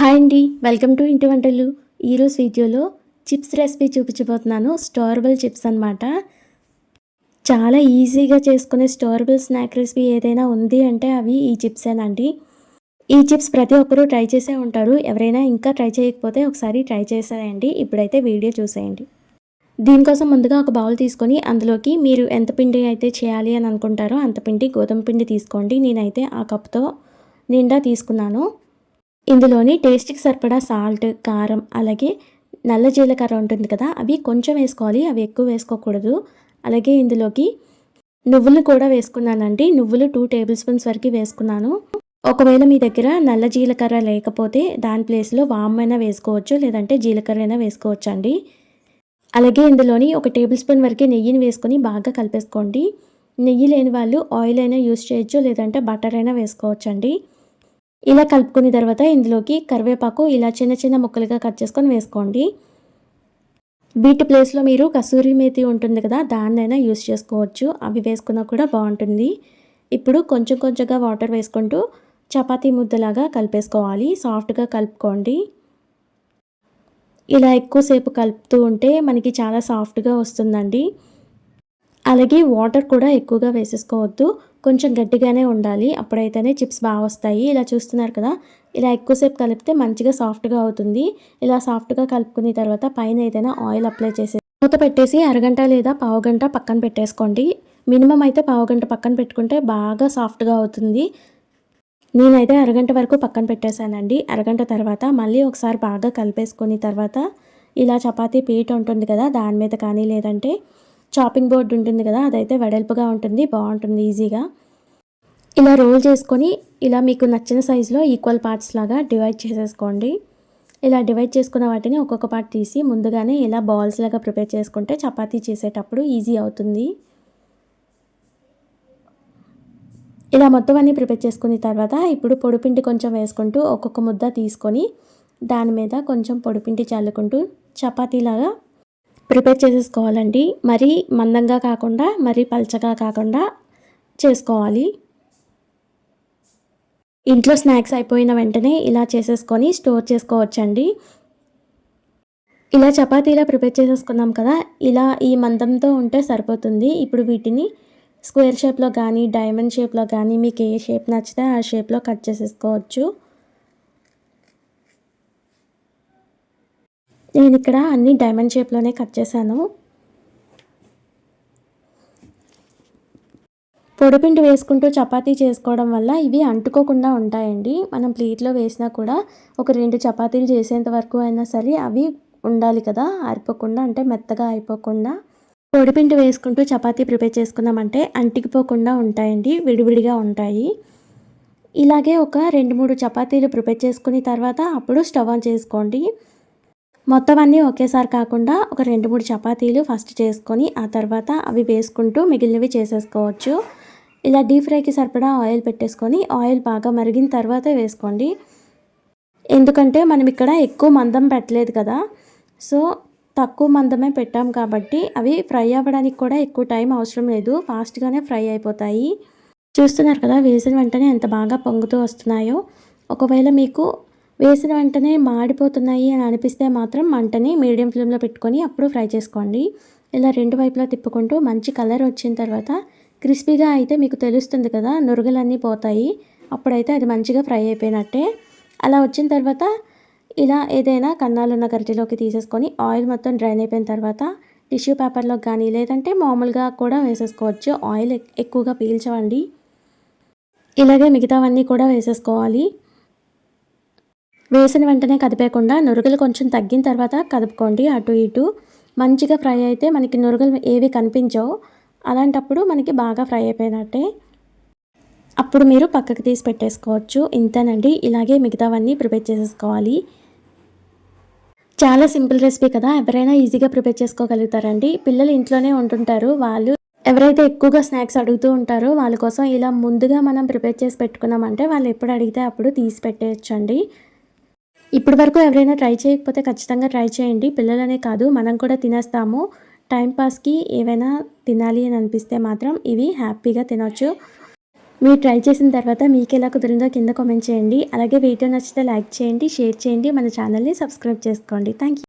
Hi అండి. Welcome to ఇంటి వంటలు. ఈరోజు వీడియోలో చిప్స్ రెసిపీ చూపించబోతున్నాను. స్టోరబుల్ చిప్స్ అనమాట చాలా ఈజీగా చేసుకునే స్టోరబుల్ స్నాక్ రెసిపీ ఏదైనా ఉంది అంటే అవి ఈ చిప్సేనండి ఈ చిప్స్ ప్రతి ఒక్కరూ ట్రై చేసే ఉంటారు. ఎవరైనా ఇంకా ట్రై చేయకపోతే ఒకసారి ట్రై చేసేయండి. ఇప్పుడైతే వీడియో చూసేయండి. దీనికోసం ముందుగా ఒక బౌల్ తీసుకొని అందులోకి మీరు ఎంత పిండి అయితే చేయాలి అని అనుకుంటారో అంత పిండి గోధుమ పిండి తీసుకోండి. నేనైతే ఆ కప్తో నిండా తీసుకున్నాను. ఇందులోని టేస్ట్కి సరిపడా సాల్ట్ కారం అలాగే నల్ల జీలకర్ర ఉంటుంది కదా అవి కొంచెం వేసుకోవాలి అవి ఎక్కువ వేసుకోకూడదు. అలాగే ఇందులోకి నువ్వులు కూడా వేసుకున్నానండి. నువ్వులు టూ టేబుల్ స్పూన్స్ వరకు వేసుకున్నాను. ఒకవేళ మీ దగ్గర నల్ల జీలకర్ర లేకపోతే దాని ప్లేస్లో వామ్ అయినా వేసుకోవచ్చు లేదంటే జీలకర్ర అయినా వేసుకోవచ్చు అండి అలాగే ఇందులోని ఒక టేబుల్ స్పూన్ వరకు నెయ్యిని వేసుకొని బాగా కలిపేసుకోండి. నెయ్యి లేని వాళ్ళు ఆయిల్ అయినా యూస్ చేయొచ్చు లేదంటే బటర్ అయినా వేసుకోవచ్చండి. ఇలా కలుపుకున్న తర్వాత ఇందులోకి కరివేపాకు ఇలా చిన్న చిన్న ముక్కలుగా కట్ చేసుకొని వేసుకోండి. వీటి ప్లేస్లో మీరు కసూరి మేతి ఉంటుంది కదా దాన్నైనా యూస్ చేసుకోవచ్చు. అవి వేసుకున్నా కూడా బాగుంటుంది. ఇప్పుడు కొంచెం కొంచెంగా వాటర్ వేసుకుంటూ చపాతీ ముద్దలాగా కలిపేసుకోవాలి. సాఫ్ట్గా కలుపుకోండి. ఇలా ఎక్కువసేపు కలుపుతూ ఉంటే మనకి చాలా సాఫ్ట్గా వస్తుందండి. అలాగే వాటర్ కూడా ఎక్కువగా వేసేసుకోవద్దు. కొంచెం గట్టిగానే ఉండాలి. అప్పుడైతేనే చిప్స్ బాగా వస్తాయి. ఇలా చూస్తున్నారు కదా? ఇలా ఎక్కువసేపు కలిపితే మంచిగా సాఫ్ట్గా అవుతుంది. ఇలా సాఫ్ట్గా కలుపుకున్న తర్వాత పైన ఏదైనా ఆయిల్ అప్లై చేసి మూత పెట్టేసి అరగంట లేదా పావుగంట పక్కన పెట్టేసుకోండి. మినిమం అయితే పావుగంట పక్కన పెట్టుకుంటే బాగా సాఫ్ట్గా అవుతుంది. నేనైతే అరగంట వరకు పక్కన పెట్టేశానండి. అరగంట తర్వాత మళ్ళీ ఒకసారి బాగా కలిపేసుకుని తర్వాత ఇలా చపాతీ పీట ఉంటుంది కదా? దాని మీద కానీ లేదంటే చాపింగ్ బోర్డు ఉంటుంది కదా అదైతే వెడల్పుగా ఉంటుంది బాగుంటుంది ఈజీగా ఇలా రోల్ చేసుకొని ఇలా మీకు నచ్చిన సైజులో ఈక్వల్ పార్ట్స్ లాగా డివైడ్ చేసేసుకోండి. ఇలా డివైడ్ చేసుకున్న వాటిని ఒక్కొక్క పార్ట్ తీసి ముందుగానే ఇలా బాల్స్ లాగా ప్రిపేర్ చేసుకుంటే చపాతీ చేసేటప్పుడు ఈజీ అవుతుంది. ఇలా మొత్తం అన్నీ ప్రిపేర్ చేసుకున్న తర్వాత ఇప్పుడు పొడిపిండి కొంచెం వేసుకుంటూ ఒక్కొక్క ముద్ద తీసుకొని దాని మీద కొంచెం పొడిపిండి చల్లుకుంటూ చపాతీలాగా ప్రిపేర్ చేసేసుకోవాలండి. మరీ మందంగా కాకుండా మరీ పల్చగా కాకుండా చేసుకోవాలి. ఇంట్లో స్నాక్స్ అయిపోయిన వెంటనే ఇలా చేసేసుకొని స్టోర్ చేసుకోవచ్చండి. ఇలా చపాతీలా ప్రిపేర్ చేసేసుకున్నాం కదా ఇలా ఈ మందంతో ఉంటే సరిపోతుంది. ఇప్పుడు వీటిని స్క్వేర్ షేప్లో కానీ డైమండ్ షేప్లో కానీ మీకు ఏ షేప్ నచ్చితే ఆ షేప్లో కట్ చేసేసుకోవచ్చు. నేను ఇక్కడ అన్ని డైమండ్ షేప్లోనే కట్ చేశాను. పొడిపిండి వేసుకుంటూ చపాతీ చేసుకోవడం వల్ల ఇవి అంటుకోకుండా ఉంటాయండి. మనం ప్లేట్లో వేసినా కూడా ఒక రెండు చపాతీలు చేసేంత వరకు అయినా సరే అవి ఉండాలి కదా ఆరిపోకుండా అంటే మెత్తగా అయిపోకుండా. పొడిపిండి వేసుకుంటూ చపాతీ ప్రిపేర్ చేసుకున్నామంటే అంటికిపోకుండా ఉంటాయండి విడివిడిగా ఉంటాయి. ఇలాగే ఒక రెండు మూడు చపాతీలు ప్రిపేర్ చేసుకున్న తర్వాత అప్పుడు స్టవ్ ఆన్ చేసుకోండి. మొత్తం అన్నీ ఒకేసారి కాకుండా ఒక రెండు మూడు చపాతీలు ఫస్ట్ చేసుకొని ఆ తర్వాత అవి వేసుకుంటూ మిగిలినవి చేసేసుకోవచ్చు. ఇలా డీప్ ఫ్రైకి సరిపడా ఆయిల్ పెట్టేసుకొని ఆయిల్ బాగా మరిగిన తర్వాత వేసుకోండి. ఎందుకంటే మనం ఇక్కడ ఎక్కువ మందం పెట్టలేదు కదా. సో తక్కువ మందమే పెట్టాం కాబట్టి అవి ఫ్రై అవ్వడానికి కూడా ఎక్కువ టైం అవసరం లేదు. ఫాస్ట్గానే ఫ్రై అయిపోతాయి. చూస్తున్నారు కదా వేసిన వెంటనే ఎంత బాగా పొంగుతూ వస్తున్నాయో. ఒకవేళ మీకు వేసిన వెంటనే మాడిపోతున్నాయి అని అనిపిస్తే మాత్రం మంటని మీడియం ఫ్లేమ్లో పెట్టుకొని అప్పుడు ఫ్రై చేసుకోండి. ఇలా రెండు వైపులా తిప్పుకుంటూ మంచి కలర్ వచ్చిన తర్వాత క్రిస్పీగా అయితే మీకు తెలుస్తుంది కదా నురుగులన్నీ పోతాయి. అప్పుడైతే అది మంచిగా ఫ్రై అయిపోయినట్టే. అలా వచ్చిన తర్వాత ఇలా ఏదైనా కన్నాలున్న గరిటెలోకి తీసేసుకొని ఆయిల్ మొత్తం డ్రైన్ అయిపోయిన తర్వాత టిష్యూ పేపర్లో కానీ లేదంటే మామూలుగా కూడా వేసేసుకోవచ్చు. ఆయిల్ ఎక్కువగా పీల్చవండి. ఇలాగే మిగతావన్నీ కూడా వేసేసుకోవాలి. వేసిన వెంటనే కదిపేయకుండా నురుగులు కొంచెం తగ్గిన తర్వాత కదుపుకోండి. అటు ఇటు. మంచిగా ఫ్రై అయితే మనకి నురుగులు ఏవి కనిపించవు. అలాంటప్పుడు మనకి బాగా ఫ్రై అయిపోయినట్టే. అప్పుడు మీరు పక్కకు తీసి పెట్టేసుకోవచ్చు. ఇంతేనండి. ఇలాగే మిగతావన్నీ ప్రిపేర్ చేసేసుకోవాలి. చాలా సింపుల్ రెసిపీ కదా. ఎవరైనా ఈజీగా ప్రిపేర్ చేసుకోగలుగుతారండి. పిల్లలు ఇంట్లోనే ఉంటుంటారు. వాళ్ళు ఎవరైతే ఎక్కువగా స్నాక్స్ అడుగుతూ ఉంటారో వాళ్ళ కోసం ఇలా ముందుగా మనం ప్రిపేర్ చేసి పెట్టుకున్నామంటే వాళ్ళు ఎప్పుడు అడిగితే అప్పుడు తీసి పెట్టేయచ్చండి. ఇప్పటి వరకు ఎవరైనా ట్రై చేయకపోతే ఖచ్చితంగా ట్రై చేయండి. పిల్లలనే కాదు మనం కూడా తినేస్తాము. టైంపాస్కి ఏవైనా తినాలి అని అనిపిస్తే మాత్రం ఇవి హ్యాపీగా తినొచ్చు. మీరు ట్రై చేసిన తర్వాత మీకు ఎలా కుదిరిందో కింద కామెంట్ చేయండి. అలాగే వీడియో నచ్చితే లైక్ చేయండి షేర్ చేయండి. మన ఛానల్ని సబ్స్క్రైబ్ చేసుకోండి. Thank you